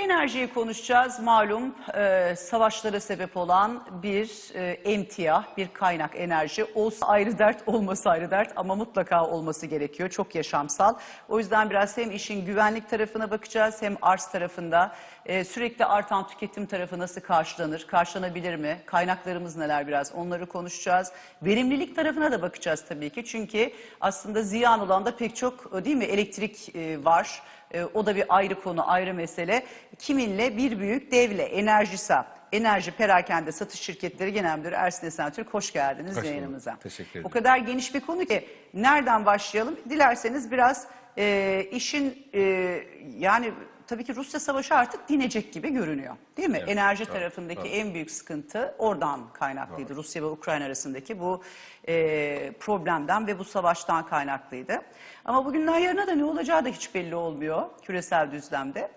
Enerjiyi konuşacağız. Malum e, savaşlara sebep olan bir e, emtia, bir kaynak enerji. Olsa ayrı dert, olmasa ayrı dert ama mutlaka olması gerekiyor. Çok yaşamsal. O yüzden biraz hem işin güvenlik tarafına bakacağız hem arz tarafında e, sürekli artan tüketim tarafı nasıl karşılanır, karşılanabilir mi? Kaynaklarımız neler biraz onları konuşacağız. Verimlilik tarafına da bakacağız tabii ki. Çünkü aslında ziyan olan da pek çok değil mi elektrik e, var. E, o da bir ayrı konu, ayrı mesele. Kiminle? Bir büyük devle, Enerjisa. Enerji Perakende Satış Şirketleri Genel Müdürü Ersin Esen Türk. Hoş geldiniz Hoş yayınımıza. Teşekkür O ederim. kadar geniş bir konu ki nereden başlayalım? Dilerseniz biraz e, işin e, yani tabii ki Rusya Savaşı artık dinecek gibi görünüyor. Değil mi? Evet, Enerji doğru, tarafındaki doğru. en büyük sıkıntı oradan kaynaklıydı. Rusya ve Ukrayna arasındaki bu e, problemden ve bu savaştan kaynaklıydı. Ama bugünden yarına da ne olacağı da hiç belli olmuyor küresel düzlemde.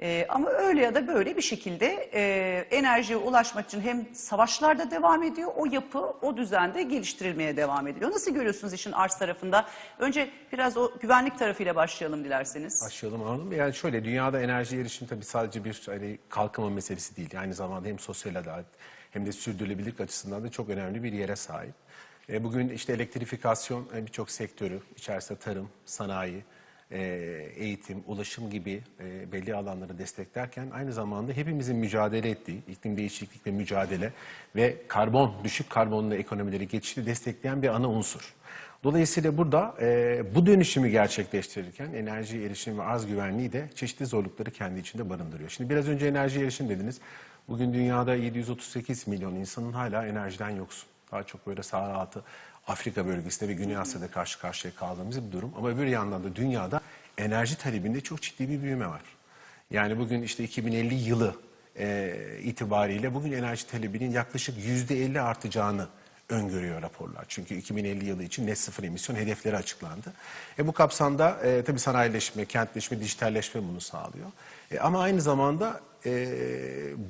E, ama öyle ya da böyle bir şekilde e, enerjiye ulaşmak için hem savaşlarda devam ediyor, o yapı, o düzende geliştirilmeye devam ediliyor. Nasıl görüyorsunuz işin arz tarafında? Önce biraz o güvenlik tarafıyla başlayalım dilerseniz. Başlayalım anladım. Yani şöyle dünyada enerji erişim tabii sadece bir hani kalkınma meselesi değil. Aynı zamanda hem sosyal adalet hem de sürdürülebilirlik açısından da çok önemli bir yere sahip. E, bugün işte elektrifikasyon e, birçok sektörü içerisinde tarım, sanayi, eğitim, ulaşım gibi e, belli alanları desteklerken aynı zamanda hepimizin mücadele ettiği iklim değişiklikle mücadele ve karbon, düşük karbonlu ekonomileri geçişi destekleyen bir ana unsur. Dolayısıyla burada e, bu dönüşümü gerçekleştirirken enerji erişim ve arz güvenliği de çeşitli zorlukları kendi içinde barındırıyor. Şimdi biraz önce enerji erişim dediniz. Bugün dünyada 738 milyon insanın hala enerjiden yoksun. Daha çok böyle Sahra altı Afrika bölgesinde ve Güney Asya'da karşı karşıya kaldığımız bir durum. Ama öbür yandan da dünyada enerji talebinde çok ciddi bir büyüme var. Yani bugün işte 2050 yılı e, itibariyle bugün enerji talebinin yaklaşık %50 artacağını öngörüyor raporlar. Çünkü 2050 yılı için net sıfır emisyon hedefleri açıklandı. E, bu kapsamda e, tabii sanayileşme, kentleşme, dijitalleşme bunu sağlıyor. E, ama aynı zamanda e,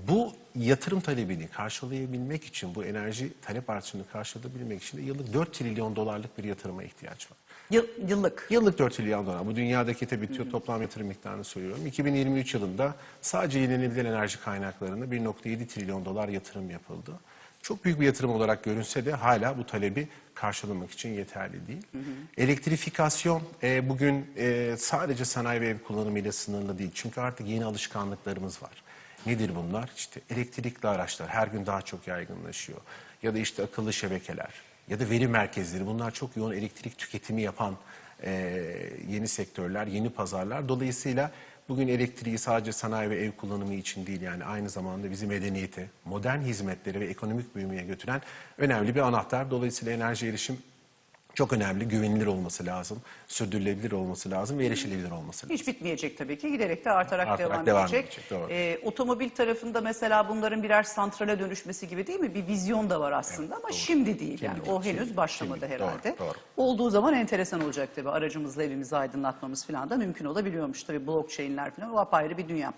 bu yatırım talebini karşılayabilmek için, bu enerji talep artışını karşılayabilmek için de yıllık 4 trilyon dolarlık bir yatırıma ihtiyaç var. Yıl- yıllık. Yıllık 4 trilyon dolar. Bu dünyadaki tabii tü- toplam yatırım miktarını söylüyorum. 2023 yılında sadece yenilenebilir enerji kaynaklarına 1.7 trilyon dolar yatırım yapıldı. Çok büyük bir yatırım olarak görünse de hala bu talebi karşılamak için yeterli değil. Elektrifikasyon e, bugün e, sadece sanayi ve ev kullanımıyla sınırlı değil. Çünkü artık yeni alışkanlıklarımız var. Nedir bunlar? İşte elektrikli araçlar her gün daha çok yaygınlaşıyor. Ya da işte akıllı şebekeler ya da veri merkezleri. Bunlar çok yoğun elektrik tüketimi yapan e, yeni sektörler, yeni pazarlar. Dolayısıyla bugün elektriği sadece sanayi ve ev kullanımı için değil yani aynı zamanda bizi medeniyete, modern hizmetlere ve ekonomik büyümeye götüren önemli bir anahtar. Dolayısıyla enerji erişim çok önemli, güvenilir olması lazım, sürdürülebilir olması lazım ve erişilebilir olması lazım. Hiç bitmeyecek tabii ki. Giderek de artarak, Artarak devam, devam edecek. edecek, doğru. Ee, otomobil tarafında mesela bunların birer santrale dönüşmesi gibi değil mi? Bir vizyon da var aslında ama şimdi değil. yani değil, o henüz şimdi- başlamadı şimdi. herhalde. Doğru, doğru. Olduğu zaman enteresan olacak tabii. Aracımızla evimizi aydınlatmamız falan da mümkün olabiliyormuş tabii. Blockchain'ler falan o apayrı bir dünya.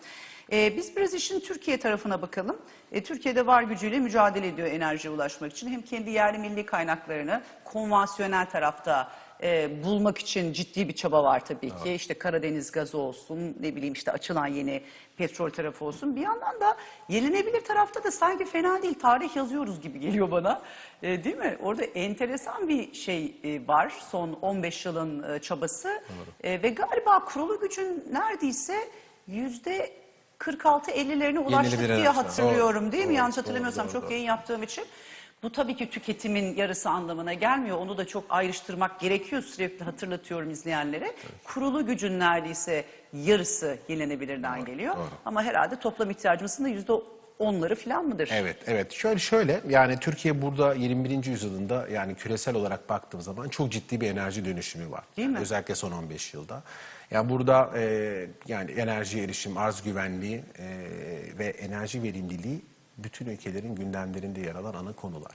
Ee, biz biraz işin Türkiye tarafına bakalım. Ee, Türkiye'de var gücüyle mücadele ediyor enerjiye ulaşmak için. Hem kendi yerli milli kaynaklarını konvansiyonel tarafta e, bulmak için ciddi bir çaba var tabii ki. İşte Karadeniz gazı olsun, ne bileyim işte açılan yeni petrol tarafı olsun. Bir yandan da yenilenebilir tarafta da sanki fena değil. Tarih yazıyoruz gibi geliyor bana. E, değil mi? Orada enteresan bir şey e, var. Son 15 yılın e, çabası. E, ve galiba kurulu gücün neredeyse yüzde 46-50'lerine ulaştık diye enerji. hatırlıyorum Doğru, değil mi? doğru, Yanlış doğru, hatırlamıyorsam doğru, çok doğru. yayın yaptığım için. Bu tabii ki tüketimin yarısı anlamına gelmiyor. Onu da çok ayrıştırmak gerekiyor sürekli hatırlatıyorum izleyenlere. Kurulu gücün neredeyse yarısı yenilenebilirden geliyor. doğru. Ama herhalde toplam ihtiyacımızın da yüzde onları falan mıdır? Evet, evet. Şöyle şöyle yani Türkiye burada 21. yüzyılında yani küresel olarak baktığım zaman çok ciddi bir enerji dönüşümü var. Değil mi? Özellikle son 15 yılda. Yani burada e, yani enerji erişim, arz güvenliği e, ve enerji verimliliği bütün ülkelerin gündemlerinde yer alan ana konular.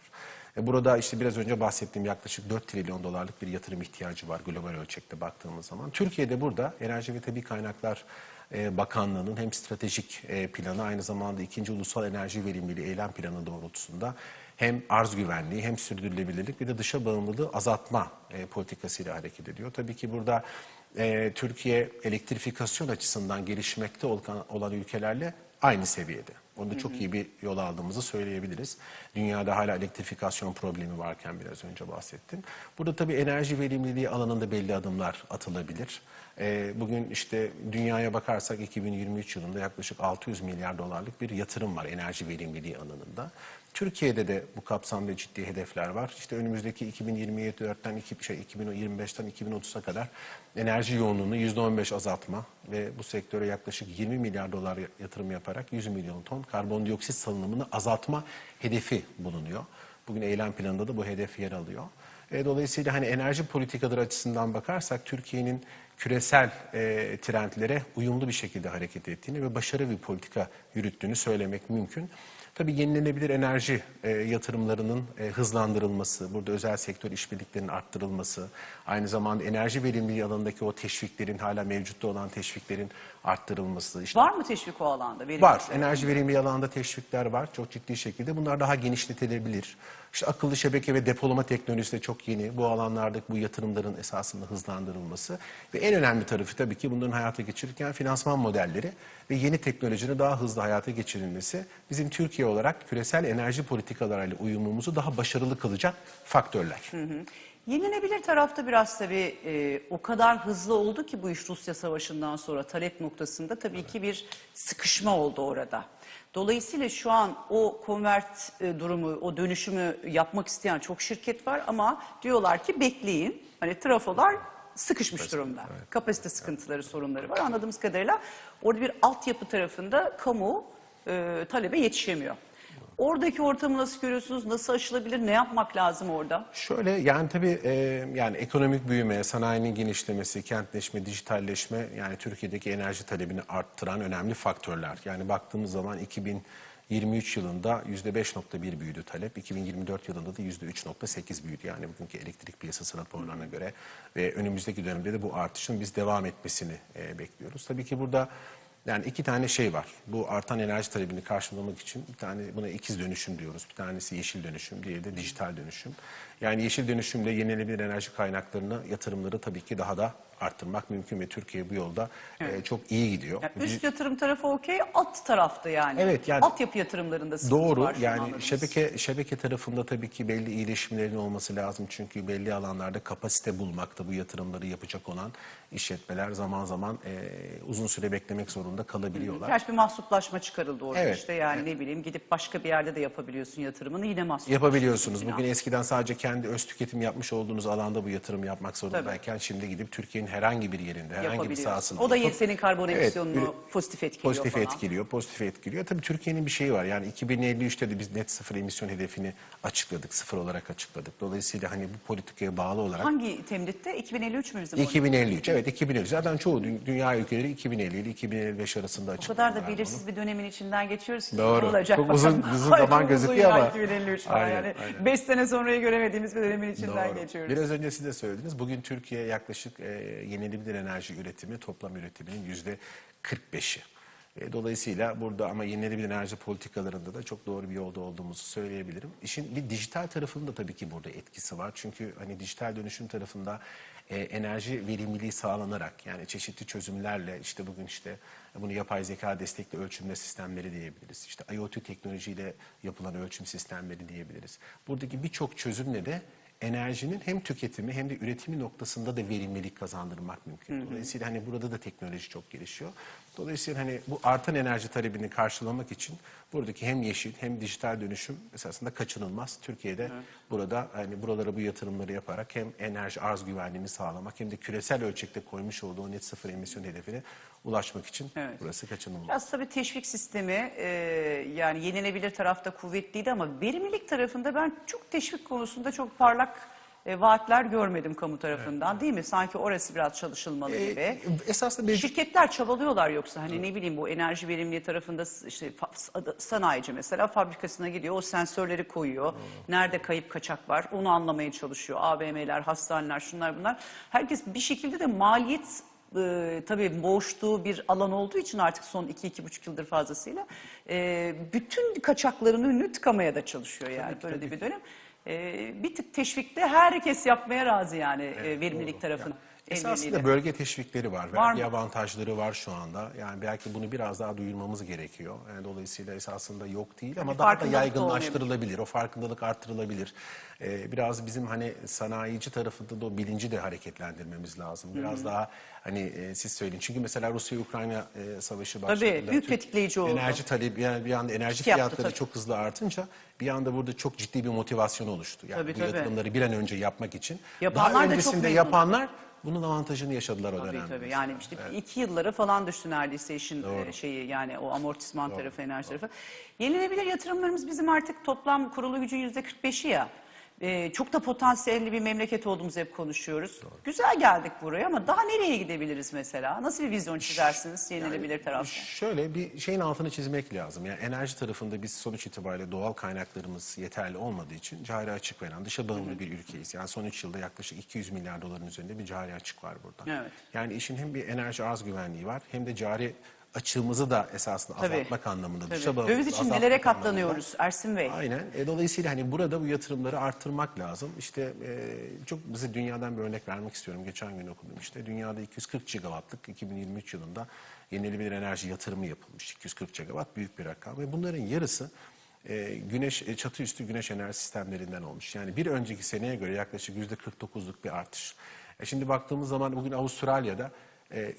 E, Burada işte biraz önce bahsettiğim yaklaşık 4 trilyon dolarlık bir yatırım ihtiyacı var global ölçekte baktığımız zaman. Türkiye'de burada Enerji ve Tabi Kaynaklar e, Bakanlığı'nın hem stratejik e, planı aynı zamanda ikinci ulusal enerji verimliliği eylem planı doğrultusunda hem arz güvenliği hem sürdürülebilirlik bir de dışa bağımlılığı azaltma e, politikasıyla hareket ediyor. Tabii ki burada e, Türkiye elektrifikasyon açısından gelişmekte olan, olan ülkelerle aynı seviyede. Onda çok iyi bir yol aldığımızı söyleyebiliriz. Dünyada hala elektrifikasyon problemi varken biraz önce bahsettim. Burada tabii enerji verimliliği alanında belli adımlar atılabilir. Ee, bugün işte dünyaya bakarsak 2023 yılında yaklaşık 600 milyar dolarlık bir yatırım var enerji verimliliği alanında. Türkiye'de de bu kapsamda ciddi hedefler var. İşte önümüzdeki 2024'ten iki- şey 2025'ten 2030'a kadar enerji yoğunluğunu %15 azaltma ve bu sektöre yaklaşık 20 milyar dolar yatırım yaparak 100 milyon ton karbondioksit salınımını azaltma hedefi bulunuyor. Bugün eylem planında da bu hedef yer alıyor. E, dolayısıyla hani enerji politikaları açısından bakarsak Türkiye'nin küresel e, trendlere uyumlu bir şekilde hareket ettiğini ve başarılı bir politika yürüttüğünü söylemek mümkün. Tabii yenilenebilir enerji e, yatırımlarının e, hızlandırılması, burada özel sektör işbirliklerinin arttırılması, aynı zamanda enerji verimliliği alanındaki o teşviklerin hala mevcutta olan teşviklerin arttırılması, işte Var mı teşvik o alanda? Verimlilik Var. Enerji verimliliği alanında teşvikler var. Çok ciddi şekilde. Bunlar daha genişletilebilir. İşte akıllı şebeke ve depolama teknolojisi de çok yeni. Bu alanlarda bu yatırımların esasında hızlandırılması. Ve en önemli tarafı tabii ki bunların hayata geçirirken finansman modelleri ve yeni teknolojinin daha hızlı hayata geçirilmesi bizim Türkiye olarak küresel enerji politikalarıyla uyumumuzu daha başarılı kılacak faktörler. Yenilenebilir tarafta biraz tabii e, o kadar hızlı oldu ki bu iş Rusya Savaşı'ndan sonra talep noktasında tabii ki bir sıkışma oldu orada. Dolayısıyla şu an o konvert e, durumu, o dönüşümü yapmak isteyen çok şirket var ama diyorlar ki bekleyin. Hani trafolar sıkışmış durumda. Kapasite sıkıntıları, sorunları var. Anladığımız kadarıyla orada bir altyapı tarafında kamu e, talebe yetişemiyor. Oradaki ortamı nasıl görüyorsunuz? Nasıl aşılabilir? Ne yapmak lazım orada? Şöyle yani tabii e, yani ekonomik büyüme, sanayinin genişlemesi, kentleşme, dijitalleşme yani Türkiye'deki enerji talebini arttıran önemli faktörler. Yani baktığımız zaman 2023 yılında %5.1 büyüdü talep, 2024 yılında da %3.8 büyüdü. Yani bugünkü elektrik piyasası raporlarına göre ve önümüzdeki dönemde de bu artışın biz devam etmesini e, bekliyoruz. Tabii ki burada yani iki tane şey var. Bu artan enerji talebini karşılamak için bir tane buna ikiz dönüşüm diyoruz. Bir tanesi yeşil dönüşüm, diğeri de dijital dönüşüm. Yani yeşil dönüşümle yenilenebilir enerji kaynaklarına yatırımları tabii ki daha da arttırmak mümkün ve Türkiye bu yolda e, çok iyi gidiyor. Yani üst yatırım tarafı okey, alt tarafta yani. Evet, yani- Altyapı yatırımlarında sıkıntı Doğru var. şunu yani anladınız. şebeke şebeke tarafında tabii ki belli iyileşimlerin olması lazım. Çünkü belli alanlarda kapasite bulmakta bu yatırımları yapacak olan işletmeler zaman zaman e, uzun süre beklemek zorunda kalabiliyorlar. Gerçi bir mahsuplaşma çıkarıldı orada Evet, işte yani ne bileyim gidip başka bir yerde de yapabiliyorsun yatırımını yine mahsup. Yapabiliyorsunuz. Bugün eskiden sadece kendi öz tüketim yapmış olduğunuz alanda bu yatırım yapmak zorundayken şimdi gidip Türkiye'nin herhangi bir yerinde, herhangi bir sahasında. O da yapıp- senin karbon emisyonunu pozitif etkiliyor Pozitif falan. etkiliyor, pozitif etkiliyor. Tabii Türkiye'nin bir şeyi var. Yani 2053'te de biz net sıfır emisyon hedefini açıkladık, sıfır olarak açıkladık. Dolayısıyla hani bu politikaya bağlı olarak Hangi temlitte? 2053 mü bizim? 2053, evet 2053. Zaten çoğu dü- dünya ülkeleri 2050 ile 2055 arasında O açıkladılar. kadar da belirsiz bir dönemin içinden geçiyoruz ki. Doğru. Olacak Çok uzun- uzun zaman gözüküyor ama- 2053 falan Aynen, yani. aynen. 5 sene sonrayı göremediğimiz bir dönemin içinden Doğru. geçiyoruz. Biraz önce siz de söylediniz. Bugün Türkiye yaklaşık e, yenilenebilir enerji üretimi toplam üretiminin yüzde 45'i. E, dolayısıyla burada ama yenilenebilir enerji politikalarında da çok doğru bir yolda olduğumuzu söyleyebilirim. İşin bir dijital tarafının da tabii ki burada etkisi var. Çünkü hani dijital dönüşüm tarafında e, enerji verimliliği sağlanarak yani çeşitli çözümlerle işte bugün işte bunu yapay zeka destekli ölçümle sistemleri diyebiliriz. İşte IoT teknolojiyle yapılan ölçüm sistemleri diyebiliriz. Buradaki birçok çözümle de enerjinin hem tüketimi hem de üretimi noktasında da verimlilik kazandırmak mümkün. Dolayısıyla hani burada da teknoloji çok gelişiyor. Dolayısıyla hani bu artan enerji talebini karşılamak için buradaki hem yeşil hem dijital dönüşüm esasında kaçınılmaz. Türkiye'de burada hani buralara bu yatırımları yaparak hem enerji arz güvenliğini sağlamak hem de küresel ölçekte koymuş olduğu net sıfır emisyon hedefine ulaşmak için Evet. burası kaçınılmaz. Biraz tabii teşvik sistemi e, yani yenilebilir tarafta kuvvetliydi ama verimlilik tarafında ben çok teşvik konusunda çok parlak e, vaatler görmedim kamu tarafından değil mi? Sanki orası biraz çalışılmalı Ee, gibi. esasında mevcut Şirketler çabalıyorlar yoksa hani ne bileyim bu enerji verimliliği tarafında işte sanayici mesela fabrikasına gidiyor o sensörleri koyuyor. Nerede kayıp kaçak var onu anlamaya çalışıyor. AVM'ler, hastaneler şunlar bunlar. Herkes bir şekilde de maliyet e, tabii boğuştuğu bir alan olduğu için artık son 2-2,5 yıldır fazlasıyla e, bütün kaçakların önünü tıkamaya da çalışıyor yani böyle de bir dönem. E, bir tık teşvikte herkes yapmaya razı yani e, verimlilik tarafını. Esasında bölge teşvikleri var. Var Vergi mı? avantajları var şu anda. Yani belki bunu biraz daha duyurmamız gerekiyor. Yani dolayısıyla esasında yok değil ama daha da da yaygınlaştırılabilir. O farkındalık arttırılabilir. Ee, biraz bizim hani sanayici tarafında da o bilinci de hareketlendirmemiz lazım. Biraz daha hani e, siz söyleyin. Çünkü mesela Rusya-Ukrayna e, savaşı başladığında... büyük Türk- tetikleyici oldu. Enerji talebi yani bir anda enerji yaptı, fiyatları tabii. çok hızlı artınca bir anda burada çok ciddi bir motivasyon oluştu. Yani Tabii, bu tabii. yatırımları bir an önce yapmak için. Yapanlar da daha çok öncesinde memnun. yapanlar bunun avantajını yaşadılar o Tabii dönemde. tabii. Yani işte iki yıllara falan düştü neredeyse işin e, şeyi yani o amortisman tarafı, enerji tarafı. Yenilenebilir yatırımlarımız bizim artık toplam kurulu gücün yüzde 45'i ya. E, çok da potansiyelli bir memleket olduğumuzu hep konuşuyoruz. Güzel geldik buraya ama daha nereye gidebiliriz mesela? Nasıl bir vizyon çizersiniz yenilenebilir tarafta? Şöyle bir şeyin altını çizmek lazım. Yani enerji tarafında biz sonuç itibariyle doğal kaynaklarımız yeterli olmadığı için cari açık veren dışa bağımlı bir ülkeyiz. Yani son 3 yılda yaklaşık 200 milyar doların üzerinde bir cari açık var burada. Evet. Yani işin hem bir enerji arz güvenliği var hem de cari açığımızı da esasında Tabii. azaltmak anlamında. Tabii. Döviz için nelere anlamında. katlanıyoruz Ersin Bey? Aynen. E, dolayısıyla hani burada bu yatırımları arttırmak lazım. İşte e, çok bize dünyadan bir örnek vermek istiyorum. Geçen gün okudum işte. Dünyada 240 gigawattlık 2023 yılında yenilenebilir enerji yatırımı yapılmış. 240 gigawatt büyük bir rakam ve bunların yarısı e, güneş e, çatı üstü güneş enerji sistemlerinden olmuş. Yani bir önceki seneye göre yaklaşık %49'luk bir artış. E, şimdi baktığımız zaman bugün Avustralya'da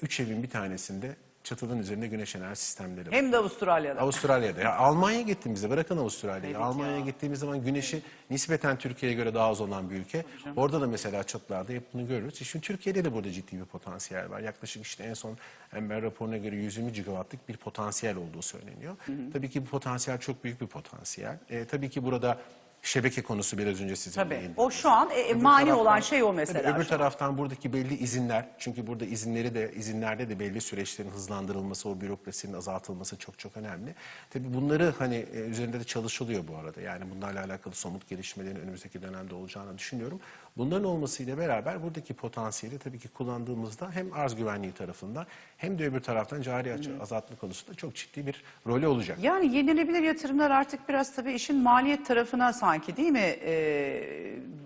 3 evin bir tanesinde çatının üzerinde güneş enerji sistemleri var. Hem de Avustralya'da. Avustralya'da. Ya Almanya'ya gittiğimizde bırakın Avustralya'yı. Evet Almanya'ya ya. gittiğimiz zaman güneşi nispeten Türkiye'ye göre daha az olan bir ülke. Orada da mesela çatılarda hep bunu görürüz. Şimdi Türkiye'de de burada ciddi bir potansiyel var. Yaklaşık işte en son Ember raporuna göre 120 gigawattlık bir potansiyel olduğu söyleniyor. Tabii ki bu potansiyel çok büyük bir potansiyel. E, tabii ki burada şebeke konusu biraz önce sizin Tabii. O şu an e, e, Öbür mani taraftan- olan şey o Tabii mesela. öbür şu an. taraftan buradaki belli izinler, çünkü burada izinleri de izinlerde de belli süreçlerin hızlandırılması, o bürokrasinin azaltılması çok çok önemli. Tabii bunları hani e, üzerinde de çalışılıyor bu arada. Yani bunlarla alakalı somut gelişmelerin önümüzdeki dönemde olacağını düşünüyorum. Bunların olmasıyla beraber buradaki potansiyeli tabii ki kullandığımızda hem arz güvenliği tarafından hem de öbür taraftan cari açığı azaltma konusunda çok ciddi bir rolü olacak. Yani yenilenebilir yatırımlar artık biraz tabii işin maliyet tarafına sanki değil mi e,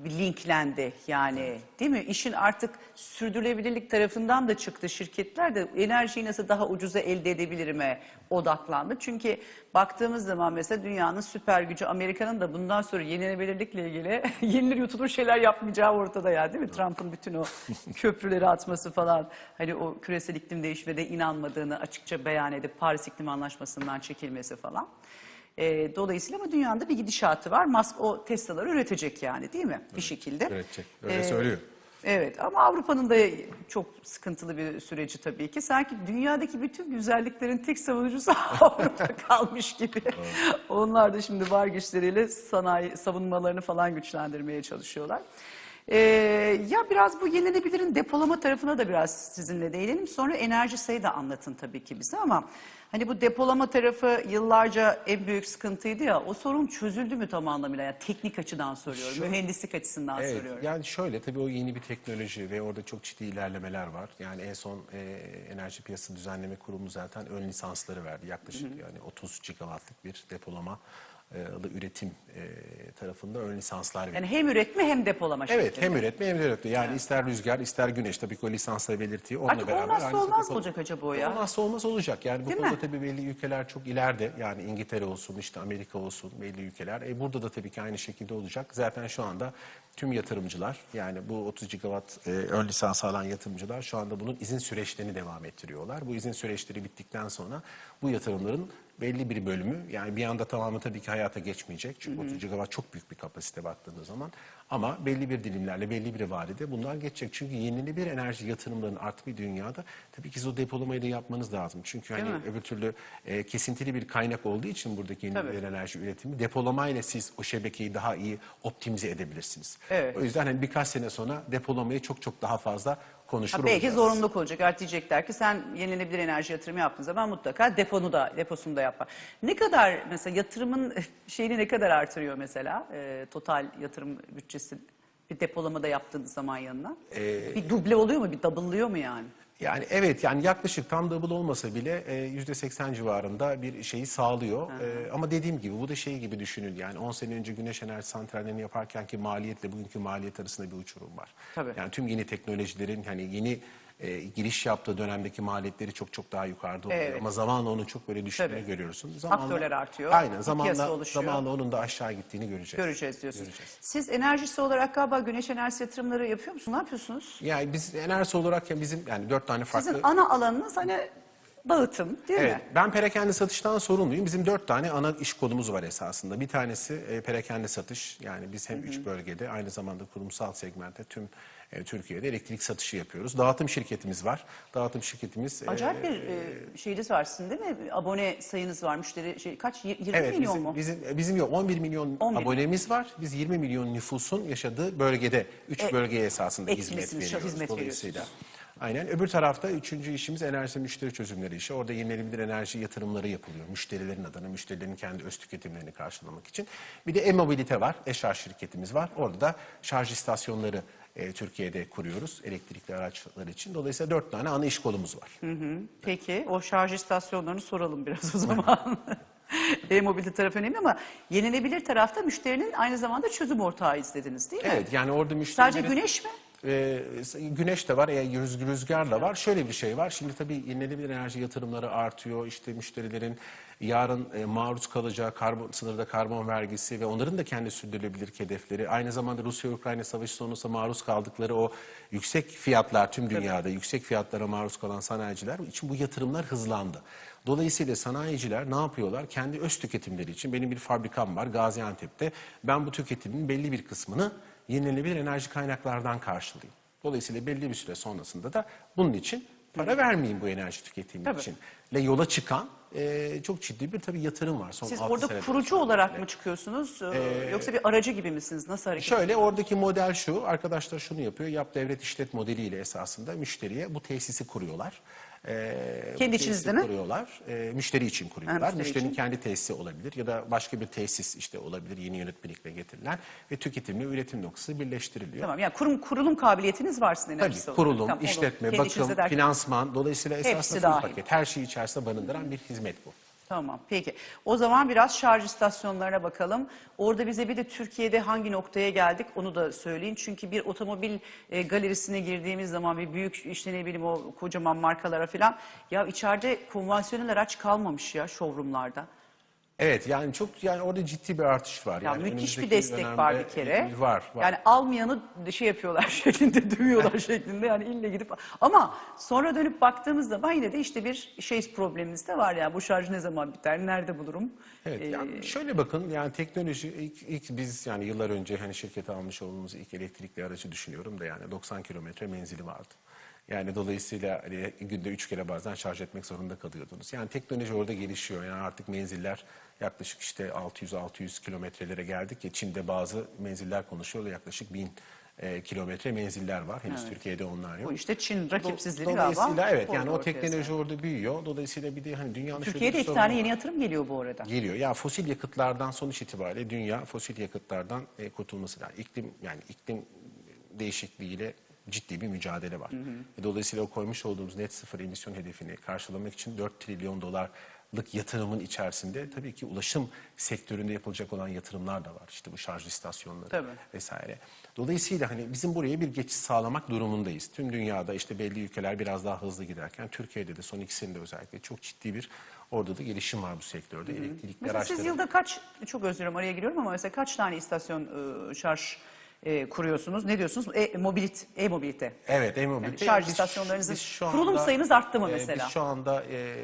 linklendi yani değil mi? İşin artık sürdürülebilirlik tarafından da çıktı şirketler de enerjiyi nasıl daha ucuza elde edebilirime odaklandı. Çünkü baktığımız zaman mesela dünyanın süper gücü Amerika'nın da bundan sonra yenilenebilirlikle ilgili yenilir yutulur şeyler yapmayacağı ortada ya değil mi? Trump'ın bütün o köprüleri atması falan hani o küresel iklim değişimine inanmadığını açıkça beyan edip Paris İklim Anlaşması'ndan çekilmesi falan. E, dolayısıyla ama dünyanın da bir gidişatı var. Musk o Tesla'ları üretecek yani değil mi? Bir şekilde. Üretecek. Öyle Ee, söylüyor. Evet ama Avrupa'nın da çok sıkıntılı bir süreci tabii ki. Sanki dünyadaki bütün güzelliklerin tek savunucusu Avrupa kalmış gibi. Onlar da şimdi var güçleriyle sanayi savunmalarını falan güçlendirmeye çalışıyorlar. Ee, ya biraz bu yenilenebilirin depolama tarafına da biraz sizinle değinelim. Sonra enerji sayı da anlatın tabii ki bize ama hani bu depolama tarafı yıllarca en büyük sıkıntıydı ya o sorun çözüldü mü tam anlamıyla? Yani teknik açıdan soruyorum, mühendislik açısından Evet, soruyorum. yani şöyle tabii o yeni bir teknoloji ve orada çok ciddi ilerlemeler var. Yani en son e, Enerji Piyasası Düzenleme Kurumu zaten ön lisansları verdi. Yaklaşık yani 30 gigawattlık bir depolama üretim e, tarafında ön lisanslar verdi. Yani hem üretme hem depolama Evet şeklinde. hem üretme hem üretme. Yani ister rüzgar ister güneş tabii ki o lisansla belirtiyor. Onunla Artık beraber olmazsa olmaz olacak acaba o ya? Olmazsa olmaz olacak. Yani bu Değil konuda mi? tabii belli ülkeler çok ileride. Yani İngiltere olsun işte Amerika olsun belli ülkeler. E burada da tabii ki aynı şekilde olacak. Zaten şu anda tüm yatırımcılar yani bu 30 gigawatt e, ön lisans alan yatırımcılar şu anda bunun izin süreçlerini devam ettiriyorlar. Bu izin süreçleri bittikten sonra bu yatırımların belli bir bölümü yani bir anda tamamı tabii ki hayata geçmeyecek. Çünkü 30 gigawatt çok büyük bir kapasite baktığınız zaman. Ama belli bir dilimlerle belli bir vadede bunlar geçecek. Çünkü yenilenebilir enerji yatırımlarının arttığı dünyada tabii ki o depolamayı da yapmanız lazım. Çünkü hani Değil mi? öbür türlü e, kesintili bir kaynak olduğu için buradaki yenilenebilir enerji üretimi depolamayla siz o şebekeyi daha iyi optimize edebilirsiniz. Evet. O yüzden hani birkaç sene sonra depolamayı çok çok daha fazla konuşur Ha, belki olacağız. zorunluluk olacak. Artık diyecekler ki sen yenilenebilir enerji yatırımı yaptığın zaman mutlaka deponu da deposunu da yapar. Ne kadar mesela yatırımın şeyini ne kadar artırıyor mesela e, total yatırım bütçesi bir depolamada yaptığınız zaman yanına? Ee, bir duble oluyor mu? Bir double'lıyor mu yani? Yani evet yani yaklaşık tam double olmasa bile e, yüzde 80 civarında bir şeyi sağlıyor. E, ama dediğim gibi bu da şey gibi düşünün yani 10 sene önce güneş enerji santrallerini yaparken ki maliyetle bugünkü maliyet arasında bir uçurum var. Tabii. Yani tüm yeni teknolojilerin hani yeni e, giriş yaptığı dönemdeki maliyetleri çok çok daha yukarıda oluyor. Evet. Ama zamanla onun çok böyle düştüğünü Tabii. görüyorsun. Faktörler artıyor, Aynen zamanla, zamanla onun da aşağı gittiğini göreceğiz. Göreceğiz diyorsunuz. Göreceğiz. Siz enerjisi olarak galiba güneş enerjisi yatırımları yapıyor musunuz? Ne yapıyorsunuz? Yani biz enerjisi olarak ya bizim yani dört tane farklı... Sizin ana alanınız hani dağıtım değil Evet, mi? ben perakende satıştan sorumluyum. Bizim dört tane ana iş kolumuz var esasında. Bir tanesi e, perakende satış. Yani biz hem üç bölgede aynı zamanda kurumsal segmentte tüm e, Türkiye'de elektrik satışı yapıyoruz. Dağıtım şirketimiz var. Dağıtım şirketimiz... e, Acayip bir e, şeyiniz var sizin değil mi? Abone sayınız var, müşteri şey, kaç? Y- 20 Evet, milyon bizim, mu? bizim, bizim yok 11 milyon 11. abonemiz var. Biz 20 milyon nüfusun yaşadığı bölgede, üç E, bölgeye esasında hizmet veriyoruz. hizmet Dolayısıyla. Aynen. Öbür tarafta üçüncü işimiz enerji müşteri çözümleri işi. Orada yenilenebilir enerji yatırımları yapılıyor. Müşterilerin adına, müşterilerin kendi öz tüketimlerini karşılamak için. Bir de e-mobilite var. E-şarj şirketimiz var. Orada da şarj istasyonları e, Türkiye'de kuruyoruz elektrikli araçlar için. Dolayısıyla dört tane ana iş kolumuz var. Peki o şarj istasyonlarını soralım biraz o zaman. E-mobilite tarafı önemli ama yenilebilir tarafta müşterinin aynı zamanda çözüm ortağı izlediniz değil mi? Evet yani orada müşterilerin... Sadece güneş mi? Ee, güneş de var, e, rüz- rüzgar da var. Şöyle bir şey var. Şimdi tabii yenilenebilir enerji yatırımları artıyor. İşte müşterilerin yarın e, maruz kalacağı karbon, sınırda karbon vergisi ve onların da kendi sürdürülebilirlik hedefleri. Aynı zamanda Rusya-Ukrayna savaşı sonrası maruz kaldıkları o yüksek fiyatlar tüm dünyada yüksek fiyatlara maruz kalan sanayiciler için bu yatırımlar hızlandı. Dolayısıyla sanayiciler ne yapıyorlar? Kendi öz tüketimleri için benim bir fabrikam var Gaziantep'te. Ben bu tüketimin belli bir kısmını yenilenebilir enerji kaynaklardan karşılayayım. Dolayısıyla belli bir süre sonrasında da bunun için para vermeyeyim bu enerji tüketimi Tabii. için. Ve yola çıkan e, çok ciddi bir tabii yatırım var. Son Siz orada kurucu olarak mı çıkıyorsunuz e, yoksa bir aracı gibi misiniz? Nasıl hareket Şöyle oradaki model şu, arkadaşlar şunu yapıyor, yap devlet işlet modeliyle esasında müşteriye bu tesisi kuruyorlar. Bu Kendi içinizde mi? Kuruyorlar, Ee, müşteri için kuruyorlar. Ha, müşteri Müşterinin için. kendi tesisi olabilir ya da başka bir tesis işte olabilir yeni yönetmelikle getirilen ve tüketimle üretim noktası birleştiriliyor. Tamam yani kurum kurulum kabiliyetiniz var sizin Tabii enerjisi olarak. kurulum, Tamam, onu işletme, kendi içinizde bakım, derken- finansman dolayısıyla Hepsi esasında full dahil. paket her şeyi içerisinde barındıran bir hizmet bu. Tamam peki. O zaman biraz şarj istasyonlarına bakalım. Orada bize bir de Türkiye'de hangi noktaya geldik onu da söyleyin. Çünkü bir otomobil e, galerisine girdiğimiz zaman bir büyük işte ne bileyim o kocaman markalara falan ya içeride konvansiyonel araç kalmamış ya showroomlarda. Evet yani çok yani orada ciddi bir artış var. Ya yani müthiş bir destek var bir kere. Var, var. Yani almayanı şey yapıyorlar şeklinde dövüyorlar şeklinde yani ille gidip ama sonra dönüp baktığımız zaman yine de işte bir şey problemimiz de var ya bu şarj ne zaman biter nerede bulurum? Evet, Ee, yani şöyle bakın yani teknoloji ilk, ilk biz yani yıllar önce hani şirkete almış olduğumuz ilk elektrikli aracı düşünüyorum da yani 90 kilometre menzili vardı. Yani dolayısıyla hani günde üç kere bazen şarj etmek zorunda kalıyordunuz. Yani teknoloji orada gelişiyor. Yani artık menziller yaklaşık işte 600-600 kilometrelere geldik ya Çin'de bazı menziller konuşuyor yaklaşık 1000 e, kilometre menziller var. Henüz Türkiye'de onlar yok. Bu işte Çin Do- rakipsizliği Dolayısıyla galiba. evet yani orada o teknoloji çıkıyor. orada büyüyor. Dolayısıyla bir de hani dünyanın Türkiye'de iki tane yeni yatırım geliyor bu arada. Geliyor. Ya fosil yakıtlardan sonuç itibariyle dünya fosil yakıtlardan e, kurtulması lazım. İklim yani iklim değişikliğiyle ciddi bir mücadele var. E, Dolayısıyla o koymuş olduğumuz net sıfır emisyon hedefini karşılamak için 4 trilyon dolarlık yatırımın içerisinde tabii ki ulaşım sektöründe yapılacak olan yatırımlar da var. İşte bu şarj istasyonları Tabii. vesaire. Dolayısıyla hani bizim buraya bir geçiş sağlamak durumundayız. Tüm dünyada işte belli ülkeler biraz daha hızlı giderken Türkiye'de de son ikisinde özellikle çok ciddi bir orada da gelişim var bu sektörde. Elektrikli Mesela siz araçların- yılda kaç, çok özür dilerim araya giriyorum ama mesela kaç tane istasyon e, şarj e, kuruyorsunuz? Ne diyorsunuz? E-mobilit, e-mobilite. Evet, e-mobilite. Yani şarj istasyonlarınızın kurulum anda, sayınız arttı mı e, mesela? Biz şu anda e,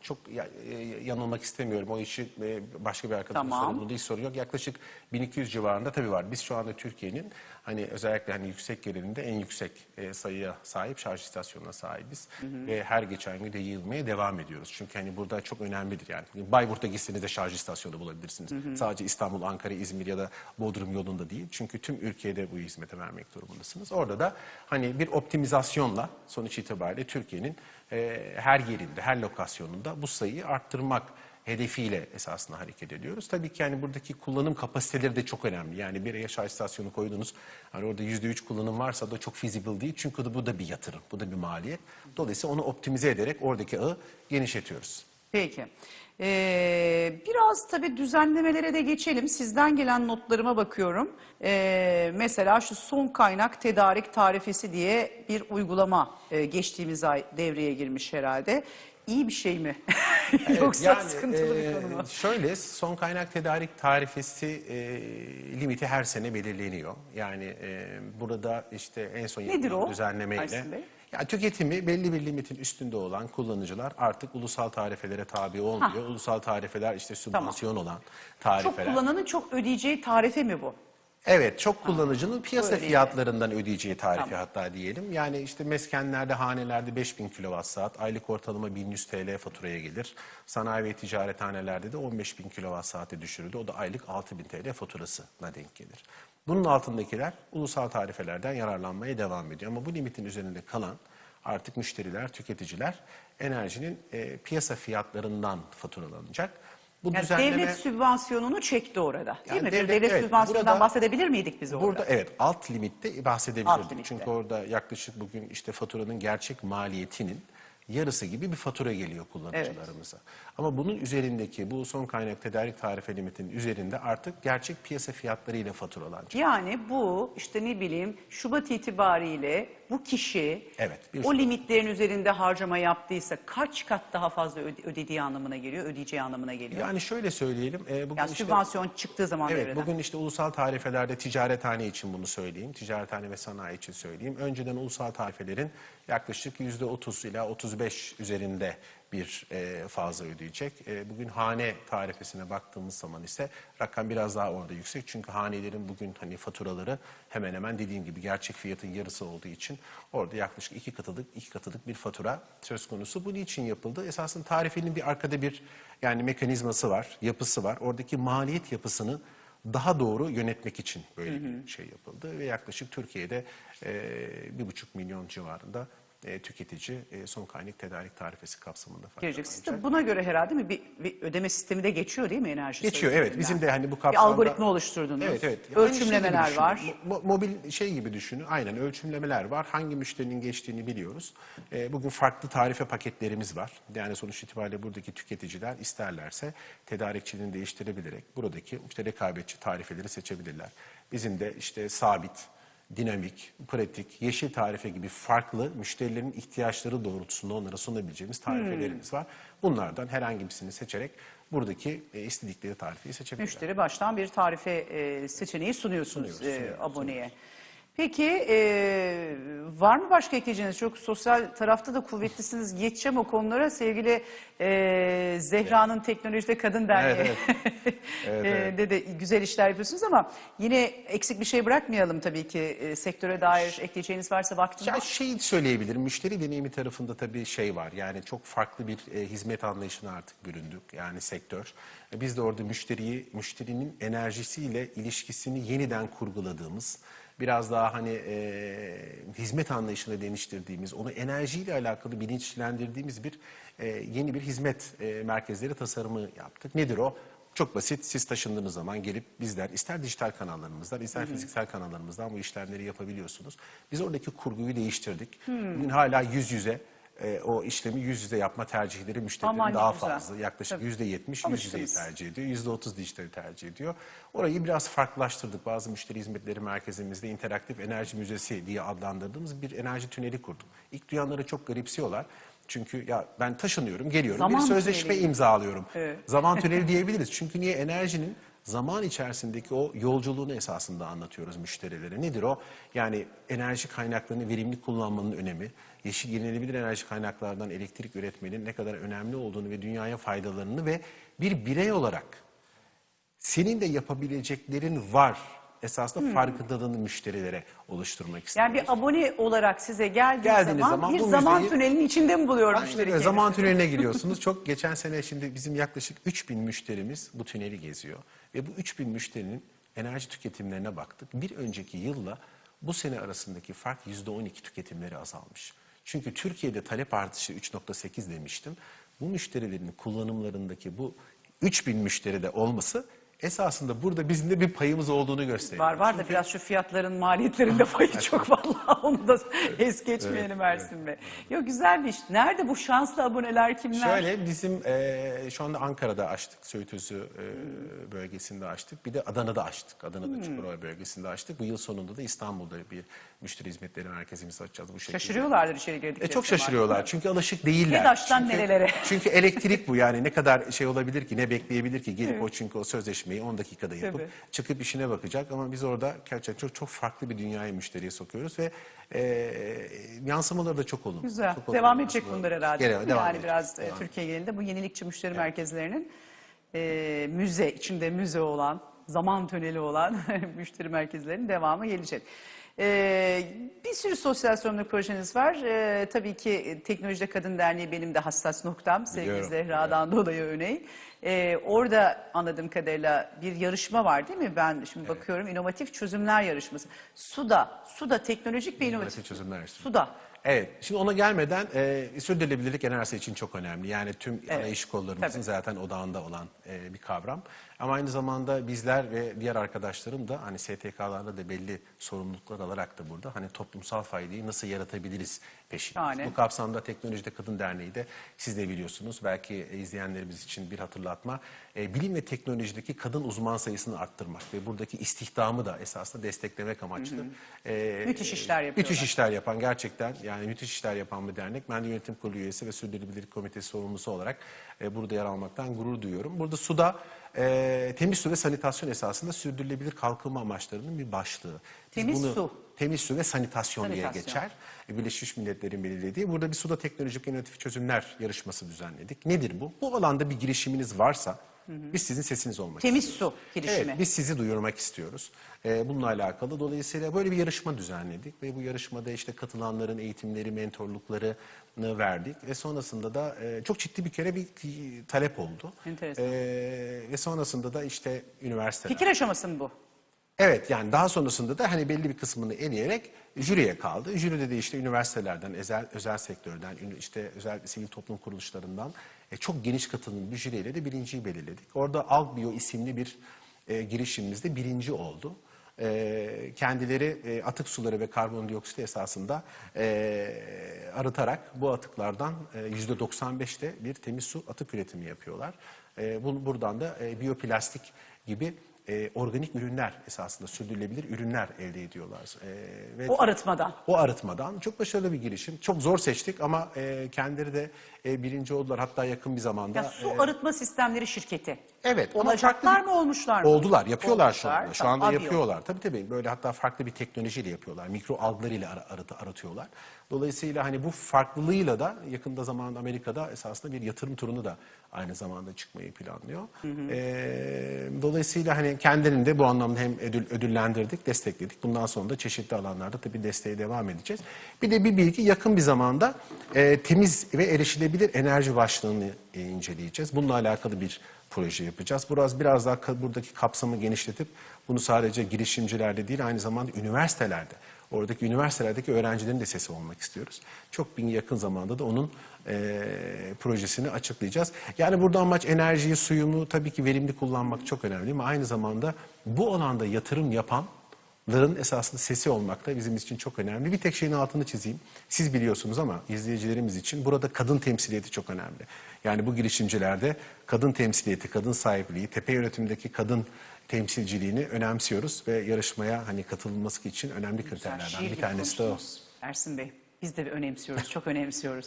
çok ya- e, yanılmak istemiyorum. O işi e, başka bir arkadaşım Tamam. sorumlu değil sorun yok. Yaklaşık 1200 civarında tabii var. Biz şu anda Türkiye'nin hani özellikle hani yüksek gelirinde en yüksek e, sayıya sahip şarj istasyonuna sahibiz. Ve her geçen gün de yığılmaya devam ediyoruz. Çünkü hani burada çok önemlidir yani. Bayburt'a gitseniz de şarj istasyonu bulabilirsiniz. Sadece İstanbul, Ankara, İzmir ya da Bodrum yolunda değil. Çünkü tüm ülkeye bu hizmeti vermek durumundasınız. Orada da hani bir optimizasyonla sonuç itibariyle Türkiye'nin e, her yerinde, her lokasyonunda bu sayıyı arttırmak hedefiyle esasında hareket ediyoruz. Tabii ki yani buradaki kullanım kapasiteleri de çok önemli. Yani bir şarj istasyonu koydunuz, hani orada yüzde üç kullanım varsa da çok feasible değil. Çünkü bu da bir yatırım, bu da bir maliyet. Dolayısıyla onu optimize ederek oradaki ağı genişletiyoruz. Peki. Ee, biraz tabii düzenlemelere de geçelim. Sizden gelen notlarıma bakıyorum. Ee, mesela şu son kaynak tedarik tarifesi diye bir uygulama e, geçtiğimiz ay devreye girmiş herhalde. İyi bir şey mi? Yoksa Yani, sıkıntılı bir e, konu mu? Şöyle son kaynak tedarik tarifesi e, limiti her sene belirleniyor. Yani e, burada işte en son Nedir yapılan o düzenlemeyle Ersin Bey? Ya tüketimi belli bir limitin üstünde olan kullanıcılar artık ulusal tarifelere tabi olmuyor. Ulusal tarifeler işte sübvansiyon olan Çok tarifeler. kullananın çok ödeyeceği tarife mi bu? Evet, çok kullanıcının piyasa Öyle yani. fiyatlarından ödeyeceği tarifi Tamam. hatta diyelim. Yani işte meskenlerde, hanelerde 5000 kWh saat, aylık ortalama 1100 TL faturaya gelir. Sanayi ve ticarethanelerde de 15000 kWh saate düşürüldü. O da aylık 6000 TL faturasına denk gelir. Bunun altındakiler ulusal tarifelerden yararlanmaya devam ediyor. Ama bu limitin üzerinde kalan artık müşteriler, tüketiciler enerjinin e, piyasa fiyatlarından faturalanacak. Bu Yani düzenleme... devlet sübvansiyonunu çekti orada değil Yani mi? devlet- bir devlet evet, sübvansiyonundan burada- bahsedebilir miydik biz orada? Burada evet alt limitte Alt bahsedebilirdik. limitte. Çünkü orada yaklaşık bugün işte faturanın gerçek maliyetinin yarısı gibi bir fatura geliyor kullanıcılarımıza. Ama bunun üzerindeki bu son kaynak tedarik tarife limitinin üzerinde artık gerçek piyasa fiyatlarıyla faturalanacak. Yani bu işte ne bileyim Şubat itibariyle bu kişi Evet, o limitlerin üzerinde harcama yaptıysa kaç kat daha fazla öde- ödediği anlamına geliyor, ödeyeceği anlamına geliyor. Yani şöyle söyleyelim. e, bugün yani işte- sübvansiyon çıktığı zaman Evet, devreden. bugün işte ulusal tarifelerde ticarethane için bunu söyleyeyim. Ticarethane ve sanayi için söyleyeyim. Önceden ulusal tarifelerin yaklaşık yüzde 30 ila 35 üzerinde bir e, fazla ödeyecek. E, bugün hane tarifesine baktığımız zaman ise rakam biraz daha orada yüksek. Çünkü hanelerin bugün hani faturaları hemen hemen dediğim gibi gerçek fiyatın yarısı olduğu için orada yaklaşık iki katılık iki katılık bir fatura söz konusu. Bu niçin yapıldı? Esasında tarifenin bir arkada bir yani mekanizması var, yapısı var. Oradaki maliyet yapısını daha doğru yönetmek için böyle bir şey yapıldı ve yaklaşık Türkiye'de e, bir buçuk milyon civarında e, tüketici e, son kaynak tedarik tarifesi kapsamında faydalanacak. de buna göre herhalde mi bir, bir ödeme sistemi de geçiyor değil mi enerji Geçiyor evet bizim de hani bu Bir kapsamda... algoritma oluşturdunuz. Evet evet. Şey Ölçümlemeler düşünün. var. Mo- mobil şey gibi düşünün. Aynen ölçümlemeler var. Hangi müşterinin geçtiğini biliyoruz. Ee, bugün farklı tarife paketlerimiz var. Yani sonuç itibariyle buradaki tüketiciler isterlerse tedarikçiliğini değiştirebilerek buradaki işte rekabetçi tarifeleri seçebilirler. Bizim de işte sabit, dinamik, pratik, yeşil tarife gibi farklı müşterilerin ihtiyaçları doğrultusunda onlara sunabileceğimiz tarifelerimiz Hmm. var. Bunlardan herhangi birisini seçerek buradaki e, istedikleri tarifeyi seçebilirler. Müşteri baştan bir tarife e, seçeneği sunuyorsunuz Sunuyoruz, e, sunuyoruz, aboneye. Peki e, var mı başka ekleyeceğiniz? Çok sosyal tarafta da kuvvetlisiniz. Geçeceğim o konulara. Sevgili e, Zehra'nın Teknolojide Kadın Derneği Evet, e, de de güzel işler yapıyorsunuz ama yine eksik bir şey bırakmayalım tabii ki. E, sektöre dair ekleyeceğiniz varsa vaktiniz Ya şey söyleyebilirim, müşteri deneyimi tarafında tabii şey var. Yani çok farklı bir e, hizmet anlayışına artık büründük. Yani sektör. E, biz de orada müşteriyi, müşterinin enerjisiyle ilişkisini yeniden kurguladığımız, biraz daha hani e, hizmet anlayışını değiştirdiğimiz, onu enerjiyle alakalı bilinçlendirdiğimiz bir e, yeni bir hizmet e, merkezleri tasarımı yaptık. Nedir o? Çok basit. Siz taşındığınız zaman gelip bizler ister dijital kanallarımızdan ister fiziksel kanallarımızdan bu işlemleri yapabiliyorsunuz. Biz oradaki kurguyu değiştirdik. Bugün hala yüz yüze e, o işlemi yüz yüze yapma tercihleri müşterilerin Aman daha güzel. fazla. Yaklaşık yüzde yetmiş yüz yüzeyi tercih ediyor. Yüzde otuz dijitali tercih ediyor. Orayı biraz farklılaştırdık. Bazı müşteri hizmetleri merkezimizde interaktif enerji müzesi diye adlandırdığımız bir enerji tüneli kurduk. İlk duyanları çok garipsiyorlar. Çünkü ya ben taşınıyorum, geliyorum, Zaman bir sözleşme tüneli. imzalıyorum. Evet. Zaman tüneli diyebiliriz. Çünkü niye enerjinin zaman içerisindeki o yolculuğunu esasında anlatıyoruz müşterilere. Nedir o? Yani enerji kaynaklarını verimli kullanmanın önemi, yeşil yenilenebilir enerji kaynaklardan elektrik üretmenin ne kadar önemli olduğunu ve dünyaya faydalarını ve bir birey olarak senin de yapabileceklerin var esasında farkındalığını müşterilere oluşturmak istiyoruz. Yani bir abone olarak size geldiği Geldiğiniz zaman, zaman bir zaman müjdeyi- tünelinin içinde mi buluyor müşteri kendisi? Zaman tüneline giriyorsunuz. Çok geçen sene şimdi bizim yaklaşık 3000 müşterimiz bu tüneli geziyor. Ve bu 3000 müşterinin enerji tüketimlerine baktık. Bir önceki yılla bu sene arasındaki fark %12 tüketimleri azalmış. Çünkü Türkiye'de talep artışı 3.8 demiştim. Bu müşterilerin kullanımlarındaki bu 3000 müşteride olması esasında burada bizim de bir payımız olduğunu gösteriyor. Var var da biraz şu fiyatların maliyetlerinde payı çok vallahi onu da es geçmeyelim Ersin Bey. Yok güzel bir iş. Nerede bu şanslı aboneler kimler? Şöyle bizim eee, şu anda Ankara'da açtık. Söğütözü eee, bölgesinde açtık. Bir de Adana'da açtık. Adana'da Çukurova bölgesinde açtık. Bu yıl sonunda da İstanbul'da bir müşteri hizmetleri merkezimizi açacağız bu şekilde. Şaşırıyorlardır içeri girdikleri E çok şaşırıyorlar çünkü alışık değiller. TEDAŞ'tan Çünkü- nerelere? Çünkü elektrik bu yani ne kadar şey olabilir ki ne bekleyebilir ki gelip o çünkü o sözleşmeyi 10 dakikada yapıp Tabii. çıkıp işine bakacak ama biz orada gerçekten çok çok farklı bir dünyaya müşteriye sokuyoruz ve e, yansımaları da çok olumlu. Güzel. Çok olumlu Devam edecek bunlar herhalde. Gene- devam yani edecek. biraz e, Devam Türkiye genelinde bu yenilikçi müşteri merkezlerinin e, müze, içinde müze olan, zaman tüneli olan müşteri merkezlerinin devamı gelecek. E, bir sürü sosyal sorumluluk projeniz var. E, tabii ki Teknolojide Kadın Derneği benim de hassas noktam. Sevgili Biliyorum, Zehra'dan dolayı örneği. E, orada anladığım kadarıyla bir yarışma var değil mi? Ben şimdi bakıyorum inovatif çözümler yarışması. Suda, suda teknolojik ve inovatif. İnovatif çözümler yarışması. Suda. Evet, şimdi ona gelmeden e, sürdürülebilirlik enerjisi için çok önemli. Yani tüm ana iş kollarımızın tabii. zaten odağında olan e, bir kavram. Ama aynı zamanda bizler ve diğer arkadaşlarım da hani STK'larda da belli sorumluluklar alarak da burada hani toplumsal faydayı nasıl yaratabiliriz peşindeyiz. Şahane. Bu kapsamda Teknolojide Kadın Derneği de siz de biliyorsunuz belki izleyenlerimiz için bir hatırlatma. E, bilim ve teknolojideki kadın uzman sayısını arttırmak ve buradaki istihdamı da esasında desteklemek amaçlı. e, Müthiş işler yapıyorlar. Müthiş işler yapan gerçekten yani müthiş işler yapan bir dernek. Ben de yönetim kurulu üyesi ve sürdürülebilirlik komitesi sorumlusu olarak e, burada yer almaktan gurur duyuyorum. Burada suda e, temiz su ve sanitasyon esasında sürdürülebilir kalkınma amaçlarının bir başlığı. Biz Temiz su. Temiz su ve sanitasyon, diye Sanitasyon. geçer. E, Birleşmiş Milletler'in belirlediği. Burada bir suda teknolojik inovatif çözümler yarışması düzenledik. Nedir bu? Bu alanda bir girişiminiz varsa biz sizin sesiniz olmak Temiz istiyoruz. su girişimi. Evet, biz sizi duyurmak istiyoruz. Ee, bununla alakalı. Dolayısıyla böyle bir yarışma düzenledik ve bu yarışmada işte katılanların eğitimleri, mentorluklarını verdik ve sonrasında da e, çok ciddi bir kere bir talep oldu. Enteresan. Ee, ve sonrasında da işte üniversiteler. Fikir aşaması mı bu? Evet yani daha sonrasında da hani belli bir kısmını eleyerek jüriye kaldı. Jüride de işte üniversitelerden, özel, özel sektörden, işte özel sivil toplum kuruluşlarından e, çok geniş katılımlı bir jüriyle de birinciyi belirledik. Orada Algbio isimli bir e, girişimimizde birinci oldu. E, kendileri e, atık suları ve karbondioksit esasında e, arıtarak bu atıklardan e, yüzde 95'te bir temiz su atık üretimi yapıyorlar. E, bu, buradan da e, biyoplastik gibi e, organik ürünler esasında sürdürülebilir ürünler elde ediyorlar. E, ve O arıtmadan. o arıtmadan çok başarılı bir girişim. Çok zor seçtik ama e, kendileri de e, birinci oldular. Hatta yakın bir zamanda. Ya su e, arıtma sistemleri şirketi. Evet. ama bir- mı olmuşlar mı? Oldular, yapıyorlar şu Olmuşlar, anda. Şu anda yapıyorlar. Tabii tabii. Böyle hatta farklı bir teknolojiyle yapıyorlar. Mikro algılarıyla ara, arıtı- aratıyorlar. Dolayısıyla hani bu farklılığıyla da yakında zamanda Amerika'da esasında bir yatırım turunu da aynı zamanda çıkmayı planlıyor. Ee, dolayısıyla hani kendilerini de bu anlamda hem ödül, ödüllendirdik, destekledik. Bundan sonra da çeşitli alanlarda tabii desteğe devam edeceğiz. Bir de bir bilgi yakın bir zamanda e, temiz ve erişilebilir enerji başlığını e, inceleyeceğiz. Bununla alakalı bir proje yapacağız. Biraz biraz daha buradaki kapsamı genişletip bunu sadece girişimcilerde değil aynı zamanda üniversitelerde, oradaki üniversitelerdeki öğrencilerin de sesi olmak istiyoruz. Çok bir yakın zamanda da onun eee, projesini açıklayacağız. Yani burada amaç enerjiyi, suyumu tabii ki verimli kullanmak çok önemli ama aynı zamanda bu alanda yatırım yapan ların esasında sesi olmak da bizim için çok önemli. Bir tek şeyin altını çizeyim. Siz biliyorsunuz ama izleyicilerimiz için burada kadın temsiliyeti çok önemli. Yani bu girişimcilerde kadın temsiliyeti, kadın sahipliği, tepe yönetimdeki kadın temsilciliğini önemsiyoruz ve yarışmaya hani katılılması için önemli kriterlerden bir tanesi de o. Ersin Bey. Biz de önemsiyoruz, çok önemsiyoruz.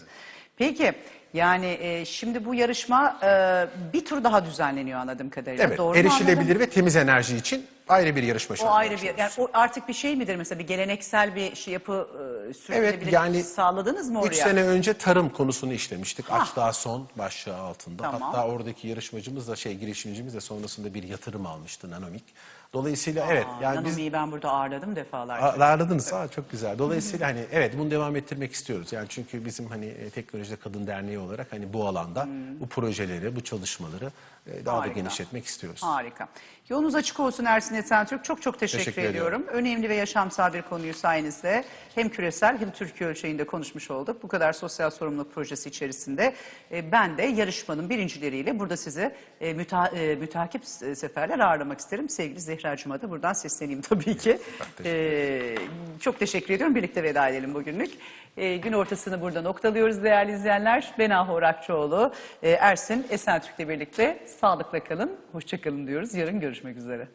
Peki, yani e, şimdi bu yarışma e, bir tur daha düzenleniyor anladığım kadarıyla. Evet, Doğru mu erişilebilir anladım? ve temiz enerji için ayrı bir yarışma O ayrı bir, yani o artık bir şey midir mesela bir geleneksel bir şey yapı e, sürdürülebilir yani sağladınız mı oraya? Üç sene önce tarım konusunu işlemiştik. Aç daha son başlığı altında. Tamam. Hatta oradaki yarışmacımız da şey girişimcimiz de sonrasında bir yatırım almıştı Nanomik. Dolayısıyla evet Aa, yani biz Nanomi'yi ben burada ağırladım defalarca. ağırladınız. Aa, çok güzel. Dolayısıyla hani evet bunu devam ettirmek istiyoruz. Yani çünkü bizim hani e, teknoloji Enerjide Kadın Derneği olarak hani bu alanda bu projeleri, bu çalışmaları e, daha Harika. da genişletmek istiyoruz. Harika. Yolunuz açık olsun Ersin Esen Türk. Çok çok teşekkür, Teşekkür ediyorum. Önemli ve yaşamsal bir konuyu sayenizde hem küresel hem Türkiye ölçeğinde konuşmuş olduk. Bu kadar sosyal sorumluluk projesi içerisinde e, ben de yarışmanın birincileriyle burada size e, müta, e, mütakip seferler ağırlamak isterim. Sevgili Zehra'cığıma da buradan sesleneyim tabii ki. teşekkür E, çok teşekkür ediyorum. Birlikte veda edelim bugünlük. E, gün ortasını burada noktalıyoruz değerli izleyenler. Ben Ahu Orakçıoğlu, e, Ersin Esentürk'le birlikte sağlıkla kalın, hoşça kalın diyoruz. Yarın görüşmek üzere.